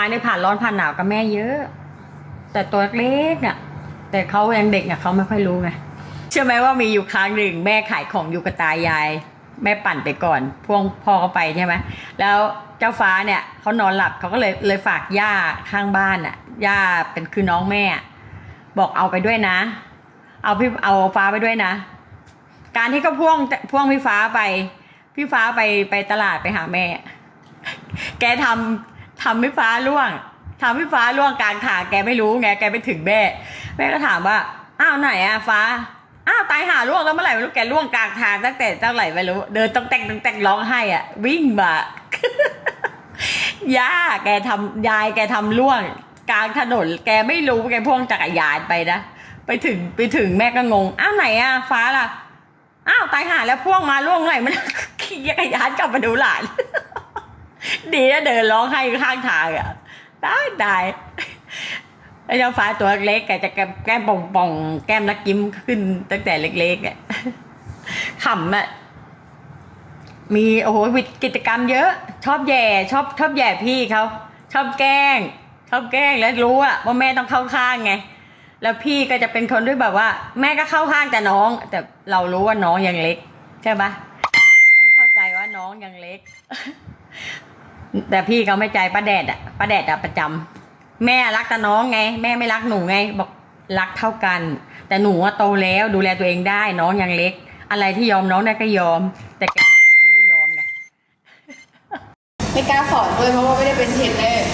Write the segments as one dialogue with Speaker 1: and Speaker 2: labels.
Speaker 1: าเนี่ยผ่านร้อนผ่านหนาวกับแม่เยอะ แต่ตัวเล็กน่ะแต่เขายังเด็กน่ะเขาไม่ค่อยรู้ไงเชื่อไหมว่ามีอยู่ครั้งหนึ่งแม่ขายของอยู่กับตายาย แม่ปั่นไปก่อนพ่วงพ่อเขาไปใช่ไหมแล้วเจ้าฟ้าเนี่ยเขานอนหลับเขาก็เลยเลยฝากย่าข้างบ้านอะย่าเป็นคือน้องแม่ บอกเอาไปด้วยนะ เอาพี่เอาฟ้าไปด้วยนะ การที่เขาพ่วงพ่วงพี่ฟ้าไป พี่ฟ้าไปไปตลาดไปหาแม่ แกทำ ทำพี่ฟ้าล่วงทำพี่ฟ้าล่วงกลางทางแกไม่รู้ไงแกไปถึงแม่แม่ก็ถามว่าอ้าวไหนอะฟ้าอ้าวตายหาล่วงแล้วเมื่อไหร่ไม่รู้แกล่วงกลางทางตั้งแต่ตั้งไหร่ไม่รู้เดินต้องแต่งต้องแต่งร้องไห้อะวิ่งมาย่าแกทำยายแกทำล่วง กลางถนน แกไม่รู้แกพ่วงจักรยานไปนะไปถึงไปถึงแม่ก็งงอ้าวไหนอะฟ้าล่ะอ้าวตายหาแล้วพ่วงมาล่วงไหนมันขี่จักรยานกลับมาดูหลาน ดีนะเดินร้องไห้ข้างทางอะได้ได้ไอ้เจ้าฟ้าตัวเล็กแกจะแก้มป่องป่องแก้มนักยิ้มขึ้นตั้งแต่เล็กๆอะขำอะมีโอ้โหวิกิจกรรมเยอะ ชอบแย่ชอบชอบแย่พี่เขาชอบแกล้งชอบแกล้งแล้วรู้อะว่าแม่ต้องเข้าข้างไง แล้วพี่ก็จะเป็นคนด้วยแบบว่า แม่ก็เข้าข้างแต่น้อง แต่เรารู้ว่าน้องยังเล็ก ใช่ปะต้องเข้าใจว่าน้องยังเล็ก แต่พี่เขาไม่ใจป้าแดดอะป้าแดดอะประจำแม่รักแต่น้องไง แม่ไม่รักหนูไง บอกรักเท่ากัน แต่หนูว่าโตแล้วดูแลตัวเองได้น้องยังเล็ก อะไรที่ยอมน้องได้ก็ยอม แต่แกเป็นคนที่ไม่ยอมไง
Speaker 2: ไม่กล้าสอนด้วยเพราะว่าไม่ได้เป็นเทรนเนอร์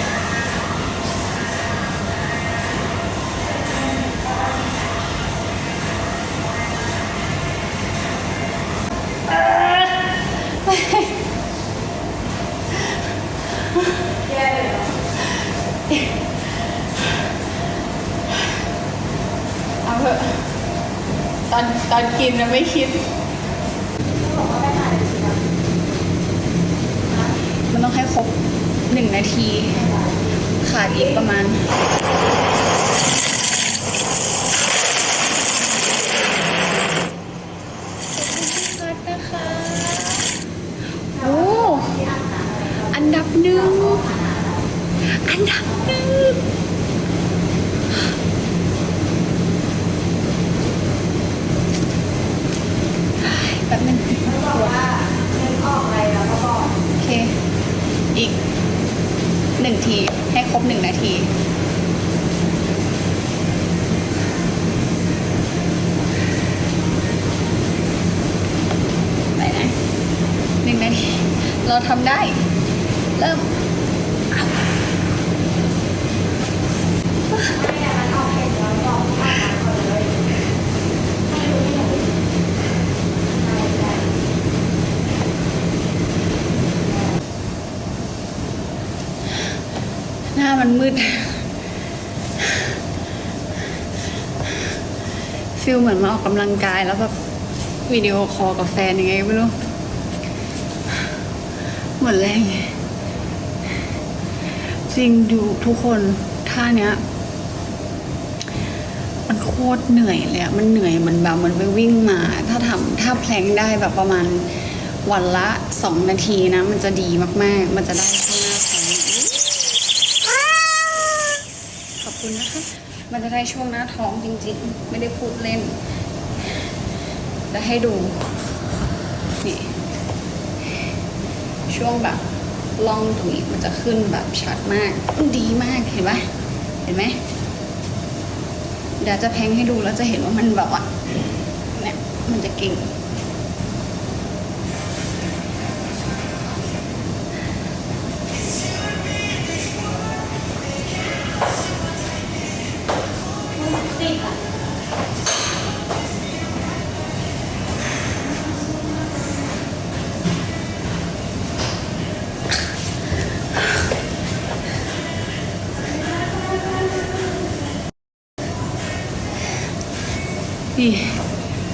Speaker 2: เอาเถอะตอนตอนกินนะไม่คิด มันต้องให้ครบหนึ่งนาที ขาดอีกประมาณนะคะโอ้อันดับหนึ่ง อันดับหนึ่งแป๊บนึงบอกว่าเงินออกอะไรแล้วก็บอกโอเค อีกหนึ่งที ให้ครบหนึ่งนาทีไปนะหนึ่งนาที เราทำได้ น้ามันมืดฟิลเหมือนมาออกกำลังกายแล้วแบบวิดีโอคอลกับแฟนยังไงไม่รู้หมดแรงจริงดูทุกคนท่าเนี้ย มันโคตรเหนื่อยเลยอะมันเหนื่อยมันแบบมันไปวิ่งมา ถ้าทำถ้าแพลงได้แบบประมาณวันละสองนาทีนะ มันจะดีมากๆ มันจะได้ช่วงหน้าท้องขอบคุณนะคะ มันจะได้ช่วงหน้าท้องจริงๆ ไม่ได้พูดเล่น จะให้ดู นี่ ช่วงแบบล่องตรงนี้มันจะขึ้นแบบชัดมาก ดีมากเห็นไหมเห็นไหมเดี๋ยวจะแพงให้ดูแล้วจะเห็นว่ามันแบบว่าเนี่ยมันจะเก่ง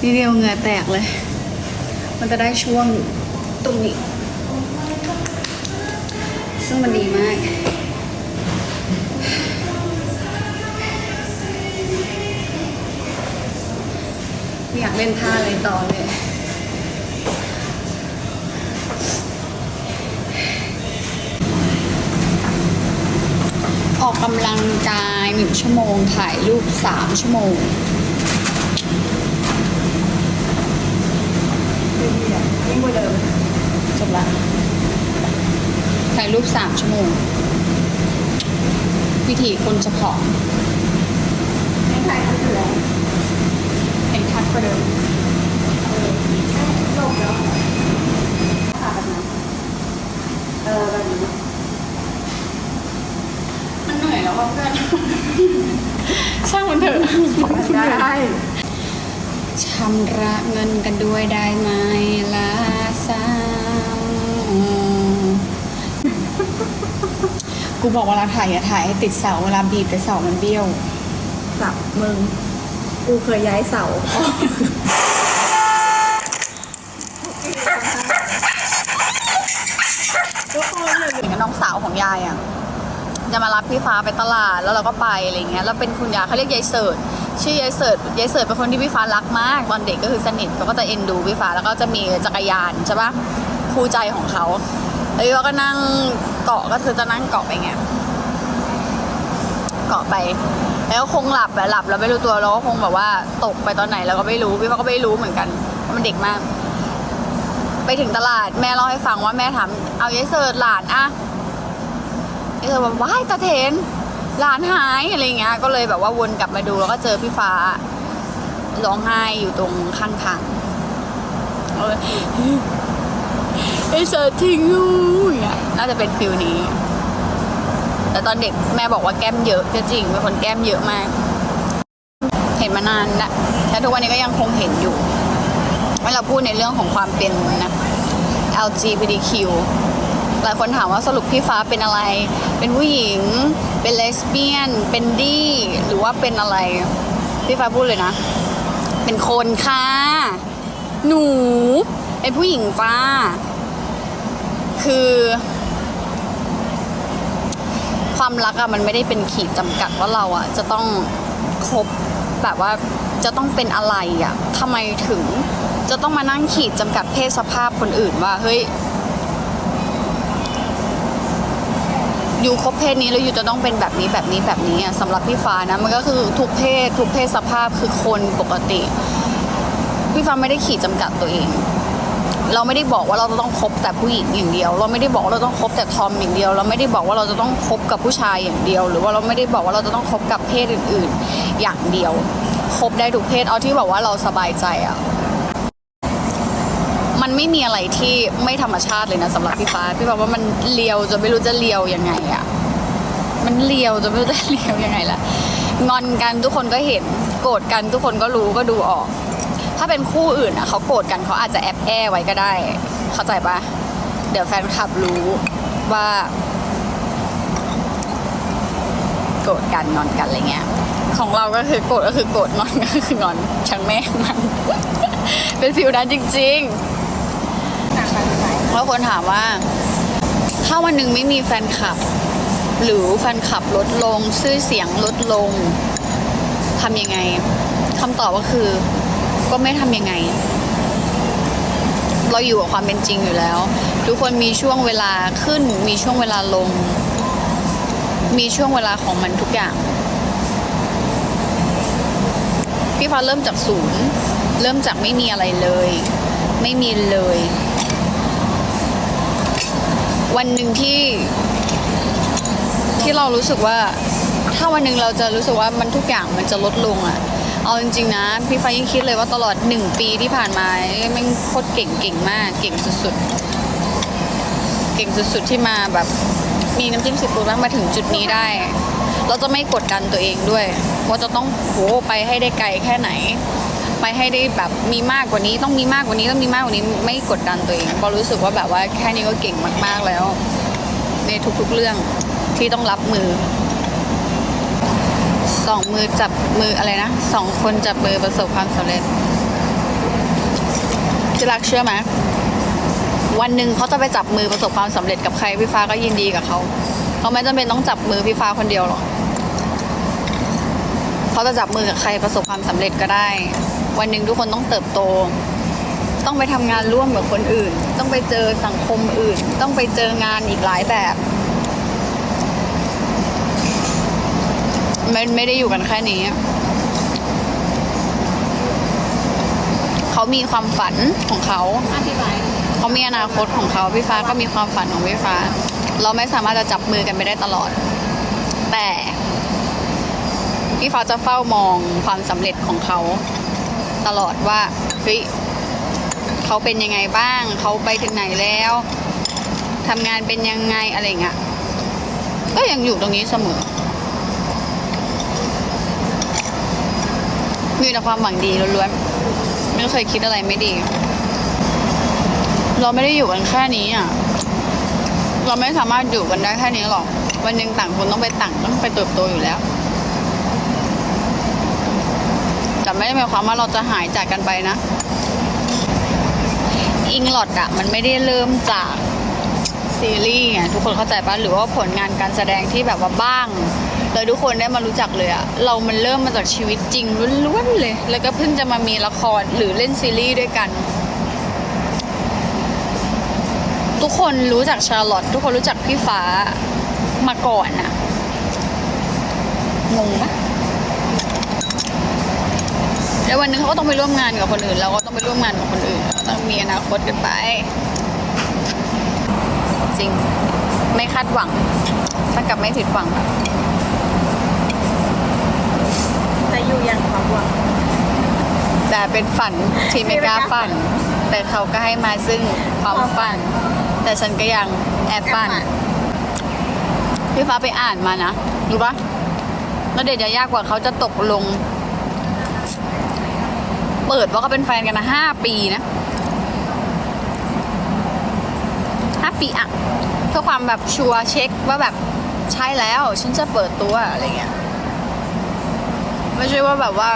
Speaker 2: นี่เดียวเหงื่อแตกเลย มันจะได้ช่วงตรงนี้ ซึ่งมันดีมากอยากเล่นท่าอะไรต่อเลยออกกำลังกายหนึ่งชั่วโมงถ่ายรูปสามชั่วโมง
Speaker 1: กว่าเดิม
Speaker 2: จบ ละถ่ายรูปสามชั่วโมง วิธีคนจะผอม
Speaker 1: ไม่ใช่ก็คือแล้ว
Speaker 2: เห็นชัดกว่าเดิม
Speaker 1: ลงแล้วขาแบบนั้นเออแบบนี้
Speaker 2: มันเหนื่อยแล้วว่าเพื่อนช่างมันเถอะ
Speaker 1: ได้
Speaker 2: ชำระเงินกันด้วยได้ไหมล่ะสาว กูบอกเวลาถ่ายอย่าถ่ายให้ติดเสาเวลาบีบไปเสามันเบี้ยว
Speaker 1: สับมึง กูเคยย้ายเสา ทุกคนเลย
Speaker 2: เหมือนกับน้องสาวของยายอะ จะมารับพี่ฟ้าไปตลาดแล้วเราก็ไปอะไรเงี้ยแล้วเป็นคุณยายเขาเรียกยายเสิร์ชชื่อยายเสิร์ชยายเสิร์ชเป็นคนที่พี่ฟ้ารักมากตอนเด็กก็คือสนิทเขาก็จะเอ็นดูพี่ฟ้าแล้วก็จะมีจักรยานใช่ปะคู่ใจของเขาแล้วเราก็นั่ง เกาะก็คือจะนั่งเกาะไปเงี้ยเกาะไป แล้วคงหลับอะหลับแล้วไม่รู้ตัวแล้วก็คงแบบว่าตกไปตอนไหนเราก็ไม่รู้พี่ฟ้าก็ไม่รู้เหมือนกันเพราะมันเด็กมาก ไปถึงตลาดแม่เล่าให้ฟังว่าแม่ถามเอายายเสิร์ชหลานอะเออแบบว้ายตาเทนหลานหายอะไรเงี้ย ก็เลยแบบว่าวนกลับมาดูแล้วก็เจอพี่ฟ้าร้องไห้อยู่ตรงข้างทาง เอาเลยไอ้เสิร์ทิ้งอยู่างเงี้ยน่าจะเป็นฟิลนี้ แต่ตอนเด็กแม่บอกว่าแก้มเยอะก็จริงเป็นคนแก้มเยอะมาก เห็นมานานแล้วและทุกวันนี้ก็ยังคงเห็นอยู่เวลาพูดในเรื่องของความเป็นนะ LGBTQ หลายคนถามว่าสรุปพี่ฟ้าเป็นอะไร เป็นผู้หญิง เป็นเลสเบี้ยน เป็นดี้ หรือว่าเป็นอะไร พี่ฟ้าพูดเลยนะ เป็นคนค่ะ หนู เป็นผู้หญิงจ้า คือ ความรักอะมันไม่ได้เป็นขีดจำกัดว่าเราอะจะต้องคบแบบว่าจะต้องเป็นอะไรอะทำไมถึงจะต้องมานั่งขีดจำกัดเพศสภาพคนอื่นว่าเฮ้ยอยู่ครบเพศนี้แล้วอยู่จะต้องเป็นแบบนี้แบบนี้แบบนี้อะสำหรับพี่ฟ้านะมันก็คือทุกเพศ ทุกเพศสภาพคือคนปกติ พี่ฟ้าไม่ได้ขีดจำกัดตัวเอง เราไม่ได้บอกว่าเราจะต้องคบแต่ผู้หญิงอย่างเดียว เราไม่ได้บอกว่าเราต้องคบแต่ทอมอย่างเดียว เราไม่ได้บอกว่าเราจะต้องคบกับผู้ชายอย่างเดียว หรือว่าเราไม่ได้บอกว่าเราจะต้องคบกับเพศอื่น ๆ อย่างเดียวคบได้ทุกเพศเอาที่แบอกว่าเราสบายใจอะมันไม่มีอะไรที่ไม่ธรรมชาติเลยนะสำหรับพี่ฟ้าพี่บอกว่ามันเลียวจนไม่รู้จะเลียวยังไงอะมันเลียวจนไม่รู้จะเลียวยังไงละงอนกันทุกคนก็เห็นโกรธกันทุกคนก็รู้ก็ดูออก ถ้าเป็นคู่อื่นอะเขาโกรธกันเขาอาจจะแอบแอไว้ก็ได้ เข้าใจปะเดี๋ยวแฟนคลับรู้ว่าโกรธกันงอนกันอะไรเงี้ย ของเราก็คือโกรธก็คือโกรธงอนก็คืองอนช่างแม่งมันเป็นฟิลนั้นจริงๆแล้วคนถามว่า ถ้าวันหนึ่งไม่มีแฟนคลับ หรือแฟนคลับลดลงชื่อเสียงลดลงทำยังไงคำตอบก็คือ ก็ไม่ทำยังไง เราอยู่กับความเป็นจริงอยู่แล้ว ทุกคนมีช่วงเวลาขึ้น มีช่วงเวลาลง มีช่วงเวลาของมันทุกอย่าง พี่ฟ้าเริ่มจากศูนย์ เริ่มจากไม่มีอะไรเลย ไม่มีเลย วันหนึ่งที่ที่เรารู้สึกว่า ถ้าวันหนึ่งเราจะรู้สึกว่ามันทุกอย่างมันจะลดลงอะ เอาจริงๆนะ พี่ฟ้ายังคิดเลยว่าตลอดหนึ่งปีที่ผ่านมาแม่งโคตรเก่งเก่งมาก เก่งสุดๆ เก่งสุดๆที่มาแบบมีน้ำจิ้มซีฟู้ดมาถึงจุดนี้ได้ เราจะไม่กดดันตัวเองด้วยว่าจะต้องโหไปให้ได้ไกลแค่ไหน ไปให้ได้แบบมีมากกว่านี้ต้องมีมากกว่านี้ต้องมีมากกว่านี้ไม่กดดันตัวเองเพราะรู้สึกว่าแบบว่าแค่นี้ก็เก่งมากๆแล้ว ในทุกๆเรื่องที่ต้องรับมือ สองมือจับมืออะไรนะสองคนจับมือประสบความสำเร็จที่รักเชื่อไหมวันหนึ่งเขาจะไปจับมือประสบความสำเร็จกับใครพี่ฟ้าก็ยินดีกับเขาเขาไม่จำเป็นต้องจับมือพี่ฟ้าคนเดียวหรอกเขาจะจับมือกับใครประสบความสำเร็จก็ได้ วันหนึ่งทุกคนต้องเติบโต ต้องไปทำงานร่วมกับคนอื่น ต้องไปเจอสังคมอื่น ต้องไปเจองานอีกหลายแบบ ไม่ไม่ได้อยู่กันแค่นี้ เขามีความฝันของเขา
Speaker 3: อธิบาย
Speaker 2: เขามีอนาคตของเขาพี่ฟ้าก็มีความฝันของพี่ฟ้า เราไม่สามารถจะจับมือกันไปได้ตลอด แต่พี่ฟ้าจะเฝ้ามองความสำเร็จของเขา ตลอดว่าเฮ้ยเขาเป็นยังไงบ้าง เขาไปถึงไหนแล้วทำงานเป็นยังไงอะไรเงี้ยก็ยังอยู่ตรงนี้เสมอ มีแต่ความหวังดีล้วนๆ ไม่เคยคิดอะไรไม่ดี เราไม่ได้อยู่กันแค่นี้อะ เราไม่สามารถอยู่กันได้แค่นี้หรอก วันหนึ่งต่างคนต้องไปต่างต้องไปเติบโตอยู่แล้ว แต่ไม่ได้หมายความว่าเราจะหายจากกันไปนะ อิงหลอดอะมันไม่ได้เริ่มจากซีรีส์ไงทุกคนเข้าใจปะหรือว่าผลงานการแสดงที่แบบว่าบ้าง เลยทุกคนได้มารู้จักเลยอะเรามันเริ่มมาจากชีวิตจริงล้วนๆเลย แล้วก็เพิ่งจะมามีละครหรือเล่นซีรีส์ด้วยกัน ทุกคนรู้จักชาร์ลอตทุกคนรู้จักพี่ฟ้ามาก่อนอะงงปะแล้ววันนึงเขาก็ต้องไปร่วมงานกับคนอื่น เราก็ต้องไปร่วมงานกับคนอื่นเราต้องมีอนาคตกันไป จริง ไม่คาดหวังถ้ากับไม่ผิดหวัง
Speaker 3: แต่อยู่อย่างความหวัง
Speaker 2: แต่เป็นฝันที่ไม่กล้าฝัน แต่เขาก็ให้มาซึ่งความฝัน แต่ฉันก็ยังแอบฝันพี่ฟ้าไปอ่านมานะรู้ปะแล้วเด็ดจะยากกว่าเขาจะตกลง เปิดว่าเขาเป็นแฟนกันนะห้าปีนะห้าปีอะเพื่อความแบบชัวร์เช็คว่าแบบใช่แล้ว ฉันจะเปิดตัวอะไรเงี้ยไม่ใช่ว่าแบบว่า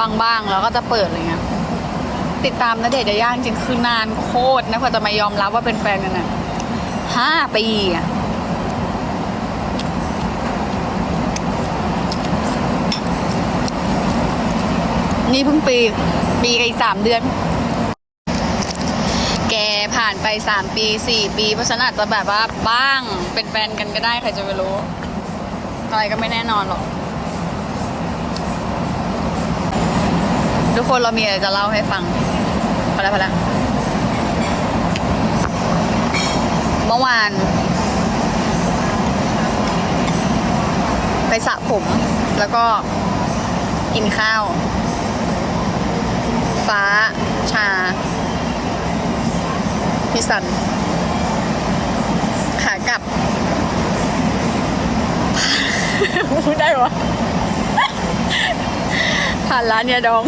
Speaker 2: บ้างๆแล้วก็จะเปิดอะไรเงี้ยติดตามนะเดชน์จะยาจริงคือนานโคตรนะกว่าจะมายอมรับว่าเป็นแฟนกันอะห้าปีอะนี่เพิ่งปี ปีกับอีกสามเดือน แกผ่านไปสามปีสี่ปีเพราะฉันอาจจะแบบว่าบ้างเป็นแฟนกันก็ได้ใครจะไปรู้ อะไรก็ไม่แน่นอนหรอก ทุกคนเรามีอะไรจะเล่าให้ฟังพอแล้วพอแล้วเมื่อวาน ไปสระผมแล้วก็กินข้าว ฟ้า ชา พี่สัน ขากลับ พูดได้วะ ผ่านร้านยาดอง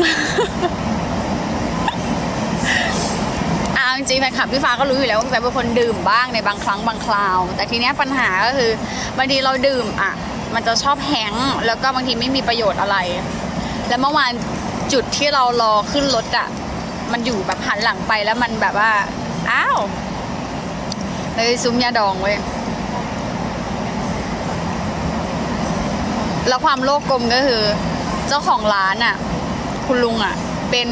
Speaker 2: อาจริงๆแฟนคลับพี่ฟ้าก็รู้อยู่แล้วว่าพี่ฟ้าเป็นคนดื่มบ้างในบางครั้งบางคราว แต่ทีเนี้ยปัญหาก็คือบางทีเราดื่มอะ มันจะชอบแห้งแล้วก็บางทีไม่มีประโยชน์อะไร แล้วเมื่อวานจุดที่เรารอขึ้นรถอะ มันอยู่แบบหันหลังไปแล้วมันแบบว่า อ้าวเลยซุ้มยาดองเว้ย แล้วความโลกกลมก็คือ เจ้าของร้านอะ คุณลุงอะ เป็น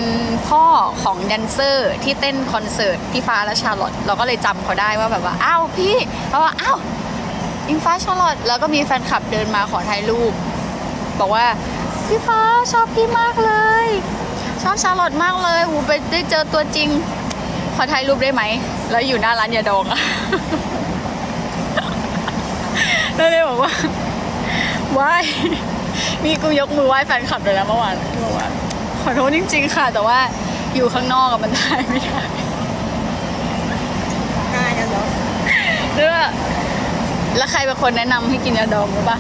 Speaker 2: พ่อของแดนเซอร์ที่เต้นคอนเสิร์ตพี่ฟ้าและชาร์ลอตเราก็เลยจำเขาได้ว่าแบบว่าอ้าวพี่เขาว่าอ้าวอิงฟ้าชาร์ลอตแล้วก็มีแฟนคลับเดินมาขอถ่ายรูป บอกว่าพี่ฟ้าชอบพี่มากเลย ชอบชาร์ลอตมากเลยหูไปได้เจอตัวจริง ขอถ่ายรูปได้ไหม แล้วอยู่หน้าร้านยาดองอะแล้วเลยบอกว่าว้าย นี่กูยกมือไหว้แฟนคลับเลยนะเมื่อวานบอว่าขอโทษจริง ๆ ค่ะ แต่ว่าอยู่ข้างนอกกับมันได้ไม่ได้
Speaker 3: ง่ายกันเนาะ
Speaker 2: เรื่องแล้วใครเป็นคนแนะนำให้กินยาดองรู้ปะ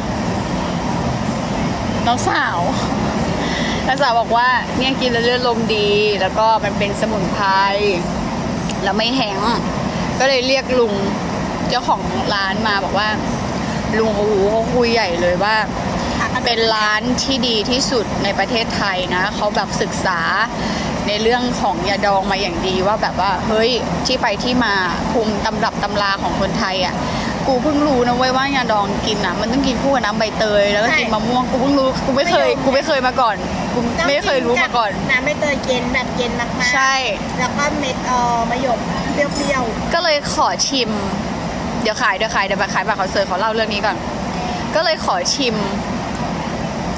Speaker 2: น้องสาวน้องสาวบอกว่าเนี่ยกินแล้วเลือดลมดี แล้วก็มันเป็นสมุนไพรแล้วไม่แห้งก็เลยเรียกลุงเจ้าของร้านมาบอกว่า ลุงโอ้โหเขาคุยใหญ่เลยว่า เป็นร้านที่ดีที่สุดในประเทศไทยนะเขาแบบศึกษาในเรื่องของยาดองมาอย่างดีว่าแบบว่าเฮ้ยที่ไปที่มาภูมิตำรับตำราของคนไทยอะกูเพิ่งรู้นะเว้ยว่ายาดองกินอะมันต้องกินคู่กับน้ำใบเตยแล้วก็กินมะม่วงกูเพิ่งรู้กูไม่เคยกูไม่เคยมาก่อนกูไม่เคยรู้มาก่อน
Speaker 3: น้ำไม่เตยเย็นแบบเย็นมากๆ
Speaker 2: ใช่
Speaker 3: แล้วก็เม็ดเอ่อมะหยมเปรี้ยว
Speaker 2: ก็เลยขอชิม เดี๋ยวขายเดี๋ยวขายเดี๋ยวไปขายบัตรคอนเสิร์ตขอเล่าเรื่องนี้ก่อน ก็เลยขอชิม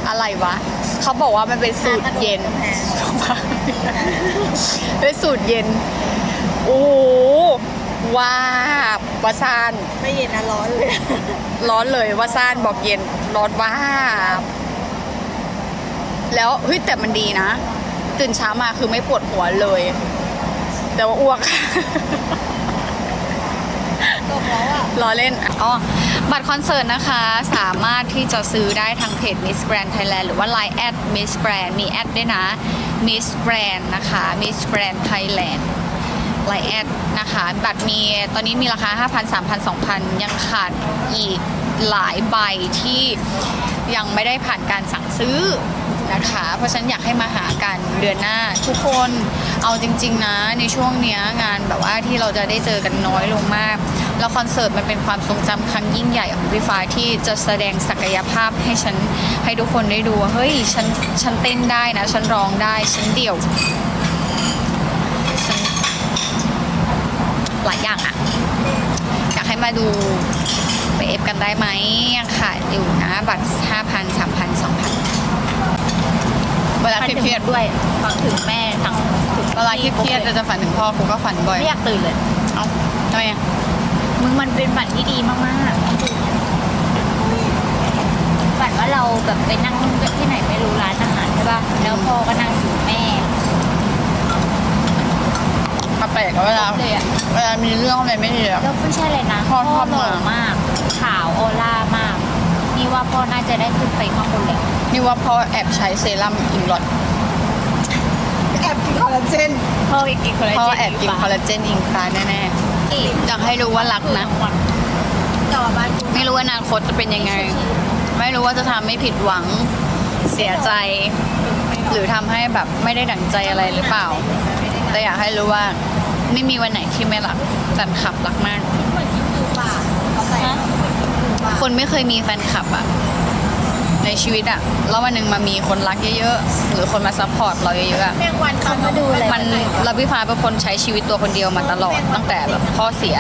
Speaker 2: อะไรวะเขาบอกว่ามันเป็นสูตรเย็นเป็นสูตรเย็นโอ้โหว้าบวาซาน
Speaker 3: ไม่เย็นนะร้อนเลย
Speaker 2: ร้อนเลยวาซานบอกเย็นร้อนว้าบแล้วเฮ้ยแต่มันดีนะ ตื่นเช้ามาคือไม่ปวดหัวเลย แต่ว่าอ้วก
Speaker 3: ตกแล้วอะ
Speaker 2: ล้อเล่นอ๋อบัตรคอนเสิร์ตนะคะ สามารถที่จะซื้อได้ทางเพจ Miss Grand Thailand หรือว่า Line แอด Miss Grand มีแอดด้วยนะ Miss Grand นะคะ Miss Grand Thailand ไลน์แอดนะคะ บัตรมีตอนนี้มีราคา 5,000 3,000 2,000 ยังขาดอีกหลายใบที่ยังไม่ได้ผ่านการสั่งซื้อ นะคะ เพราะฉะนันอยากให้มาหากันเดือนหน้าทุกคนเอาจริง ๆ นะ ในช่วงเนี้ยงานแบบว่าที่เราจะได้เจอกันน้อยลงมาก แล้วคอนเสิร์ตมันเป็นความทรงจำครั้งยิ่งใหญ่ของพี่ฟ้าที่จะแสดงศักยภาพให้ฉันให้ทุกคนได้ดูว่าเฮ้ยฉันฉันเต้นได้นะ ฉันร้องได้ฉันเดี่ยวฉันหลายอย่างอะอยากให้มาดูไปเอฟกันได้ไหมยังขาดอยู่นะ บัตร5,000 3,000 2,000 เวลาเครียดๆ
Speaker 4: ด้วยฝังถึงแม่ทั้งถึง
Speaker 2: เวลาเครียดๆจะฝันถึงพ่อกูก็ฝันบ่อย
Speaker 4: ไม่อยากตื่นเลย
Speaker 2: เอ้าทำไมอะ
Speaker 4: มึงมันเป็นฝันที่ดีมากๆฝันว่าเราแบบไปนั่งที่ไหนไม่รู้ร้านอาหารใช่ป่ะ แล้วพ่อก็นั่งอยู่แม่
Speaker 2: มาแปลกอะเวลา
Speaker 4: เลยอะ
Speaker 2: เวลามีเรื่องอะไรไม่ดีอะ
Speaker 4: แล้วไม่ใช่เลยนะ
Speaker 2: พ่อชอบ
Speaker 4: หล่อ
Speaker 2: มาก
Speaker 4: มากขาวออร่ามาก นี่ว่าพ่อน่าจะได้ขึ้นไปข้างบนแล้ว
Speaker 2: นี่ว่าพ่อแอบใช้เซรั่มอิงลอด
Speaker 3: แอบกินคอลลาเจน
Speaker 4: พ่อกินคอลลาเจน
Speaker 2: พ่อแอบกินคอลลาเจนอิงฟ้าแน่ๆอยากให้รู้ว่ารักนะ
Speaker 3: ต่อบ้านกู
Speaker 2: ไม่รู้ว่าอนาคตจะเป็นยังไง ไม่รู้ว่าจะทำให้ผิดหวังเสียใจ หรือทำให้แบบไม่ได้ดั่งใจอะไรหรือเปล่า แต่อยากให้รู้ว่าไม่มีวันไหนที่ไม่รักแฟนคลับรักมาก
Speaker 3: ป่าเขาใส่
Speaker 2: คนไม่เคยมีแฟนคลับอะ ในชีวิตอะแล้ววันหนึ่งมามีคนรักเยอะๆ หรือคนมาซัพพอร์ตเราเยอะๆอะ
Speaker 3: แมงวันเขามาดูเลย
Speaker 2: มันเราพี่ฟ้าเป็นคนใช้ชีวิตตัวคนเดียวมาตลอดตั้งแต่แบบพ่อเสีย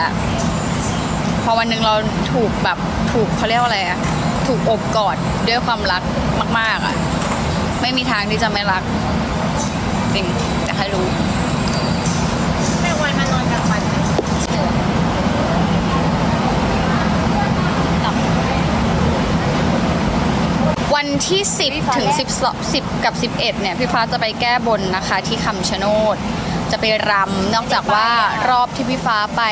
Speaker 2: พอวันหนึ่งเราถูกแบบถูกเขาเรียกว่าอะไรอะถูกอบกอดด้วยความรักมาก ๆอะไม่มีทางที่จะไม่รักจริงอยากให้รู้
Speaker 3: วัน
Speaker 2: ที่ 10 ถึง 12 10 กับ 11 เนี่ย พี่ฟ้าจะไปแก้บนนะคะที่คำชะโนด จะไปรำนอกจากว่ารอบที่พี่ฟ้าไป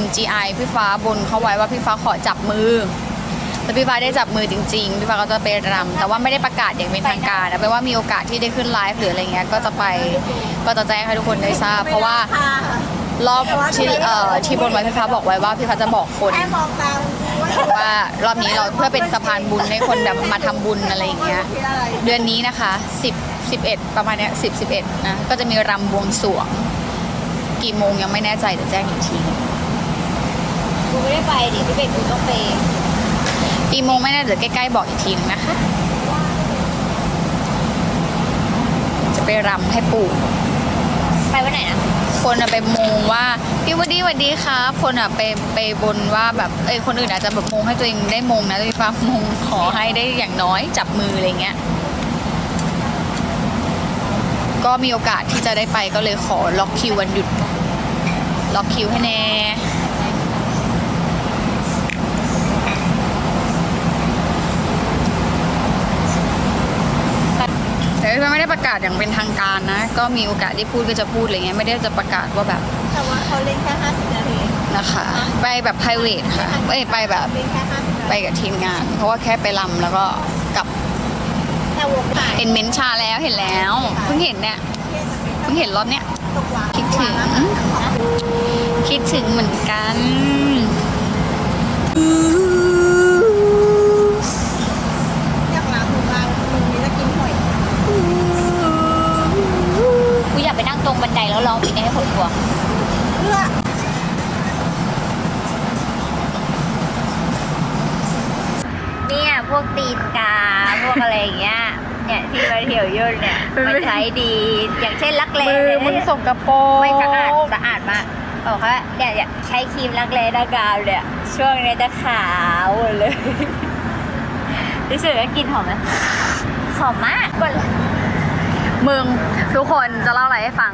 Speaker 2: MGI พี่ฟ้าบนเขาไว้ว่าพี่ฟ้าขอจับมือแต่พี่ฟ้าได้จับมือจริงๆ พี่ฟ้าก็จะไปรำแต่ว่าไม่ได้ประกาศอย่างเป็นทางการนะแปลว่ามีโอกาสที่ได้ขึ้นไลฟ์หรืออะไรเงี้ยก็จะไปก็จะแจ้งให้ทุกคนได้ทราบ เพราะว่ารอบที่เอ่อที่บนไว้พี่ฟ้าบอกไว้ว่าพี่ฟ้าจะบอกคน
Speaker 3: แค่มองตามกู ว่า
Speaker 2: ว่ารอบนี้เราเพื่อเป็นสะพานบุญให้คนแบบมาทำบุญอะไรอย่างเงี้ย
Speaker 3: คิดอะไร
Speaker 2: เดือนนี้นะคะ 10 11 ประมาณเนี้ย10 11นะก็จะมีรำบวงสรวง กี่โมงยังไม่แน่ใจเดี๋ยวแจ้งอีกที
Speaker 4: กูไม่ได้ไปดิพี่เป็ดกูต้องไป
Speaker 2: กี่โมงไม่แน่เดี๋ยวใกล้ๆบอกอีกทีนึงนะคะ จะไปรำให้ปู่
Speaker 4: ไหนนะ
Speaker 2: คนอะไปมงว่าพี่วันดีวันดีครับคนอะไปไปบนว่าแบบเอ้ยคนอื่นอาจจะแบบมงให้ตัวเองได้มงนะแต่พี่ฟ้ามงขอให้ได้อย่างน้อยจับมืออะไรเงี้ย ก็มีโอกาสที่จะได้ไปก็เลยขอล็อกคิววันหยุด ล็อกคิวให้แน่ แต่ว่าไม่ได้ประกาศอย่างเป็นทางการนะ ก็มีโอกาสได้พูดก็จะพูดอะไรเงี้ยไม่ได้จะประกาศว่าแบบ
Speaker 3: แต่ว่าเขาเล่นแค่50นาที
Speaker 2: นะคะ ไปแบบ private ค่ะเอ้ยไปแบบ
Speaker 3: เล่นแค่50นา
Speaker 2: ไป
Speaker 3: ที
Speaker 2: กับทีมงาน เพราะว่าแค่ไปลำแล้วก็กลับ
Speaker 3: แต่วงขาย
Speaker 2: เห็นเม้นท์ชาแล้วเห็นแล้วเพิ่งเห็นเนี่ยเพิ่งเห็นรอบเนี้ย
Speaker 3: ตกวาง
Speaker 2: คิดถึงคิดถึงเหมือนกัน
Speaker 3: อยากล้างมือล้างมือนี้แล้วกินหอย
Speaker 4: กูอยากไปนั่งตรงบันได แล้วร้องเพลงให้คนกลัว
Speaker 3: เพื่อ
Speaker 4: เนี่ยพวกตีนกาพวกอะไรอย่างเงี้ยเนี่ยที่มาเที่ยวยุ่นเนี่ยมันใช้ดีอย่างเช่นลักเล
Speaker 2: มือมึงสกปรก
Speaker 4: ไม่สะอาดสะอาดมากบอกว่าเนี่ยอย่าใช้ครีมรักแร้หน้ากาวเนี่ยช่วงนี้จะขาวหมดเลยรู้สึกว่ากลินหอมไหมหหอมมากกด
Speaker 2: มึงทุกคนจะเล่าอะไรให้ฟัง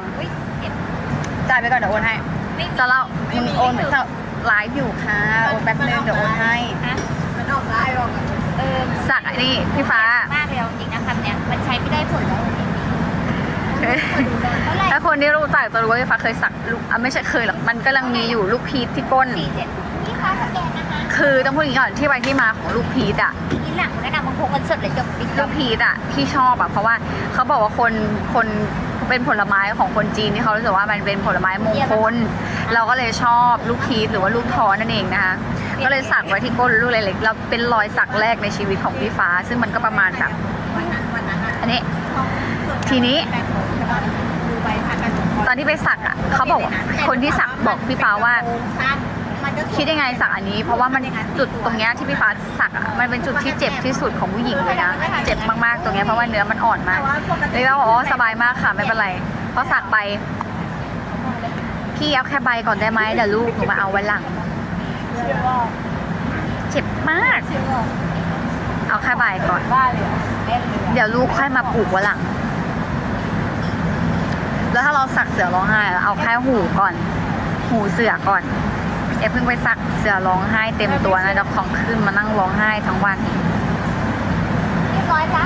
Speaker 4: อุ้ยเจ็บ
Speaker 2: จ่ายไปก่อนเดี๋ยวโอนให้
Speaker 4: ไม่มี
Speaker 2: จะเล่ามึงโอนเหมือนจะไลฟ์อยู่ค่ะโอนแป๊บนึงเดี๋ยวโอนให้
Speaker 4: ฮะ
Speaker 3: มันออกได้หรอกอะ
Speaker 4: เออ
Speaker 2: สักไอ้นี่พี่ฟ้า
Speaker 4: มากเลยเอาจริงนะคำเนี้ยมันใช้ไม่ได้ผลแล้วจริงๆเท่าไหร่
Speaker 2: ถ้าคนที่รู้จักจะรู้ว่าพี่ฟ้าเคยสักลูกอะไม่ใช่เคยหรอกมันก็ยังมีอยู่ลูกพีชที่ก้น
Speaker 4: สี่เจ็ดนี่ค้าสแกนนะคะ
Speaker 2: คือต้องพูดอย่างนี้ก่อนที่ไปที่มาของลูกพีชอะ
Speaker 4: ทีหลังแนะนำมึงพกเงินสดเลยจบปิดจ
Speaker 2: ลู
Speaker 4: บ
Speaker 2: กพีชอะที่ชอบอะเพราะว่าเขาบอกว่าคนคน เป็นผลไม้ของคนจีนที่เขารู้สึกว่ามันเป็นผลไม้มงคล เราก็เลยชอบลูกพีชหรือว่าลูกท้อนั่นเองนะคะก็เลยสักไว้ที่ก้นลูกเล็กๆแล้วเป็นรอยสักแรกในชีวิตของพี่ฟ้า ซึ่งมันก็ประมาณแบบ
Speaker 3: วันนั้นวันนั้นอะ
Speaker 2: อันนี้
Speaker 3: ห้องส่วน
Speaker 2: ทีนี้
Speaker 3: แตงโมใช่ปะดูใบพัดกัน
Speaker 2: ตอนที่ไปสักอะเขาบอกว่าคนที่สักบอกพี่ฟ้าว่า
Speaker 3: สั้นมันก็
Speaker 2: คิดยังไงสักอันนี้ เพราะว่ามันจุดตรงเนี้ยที่พี่ฟ้าสักอะมันเป็นจุดที่เจ็บที่สุดของผู้หญิงเลยนะเจ็บมากๆตรงเนี้ยเพราะว่าเนื้อมันอ่อนมากเลยเราบอกว่าสบายมากค่ะไม่เป็นไรเพราะสักไปพี่เอาแค่ใบก่อนได้ไหมเดี๋ยวลูกหนูมาเอาวันหลัง เจ็บมาก เอาแค่ใบก่อน
Speaker 4: เดี๋
Speaker 2: ยวลูกค่อยมาปลูกวันหลัง แล้วถ้าเราสักเสือร้องไห้เอาแค่หูก่อน หูเสือก่อน เอเพิ่งไปสักเสือร้องไห้เต็มตัวนะเดี๋ยวของขึ้นมานั่งร้องไห้ทั้งวัน
Speaker 4: เรียบร้อยจ้า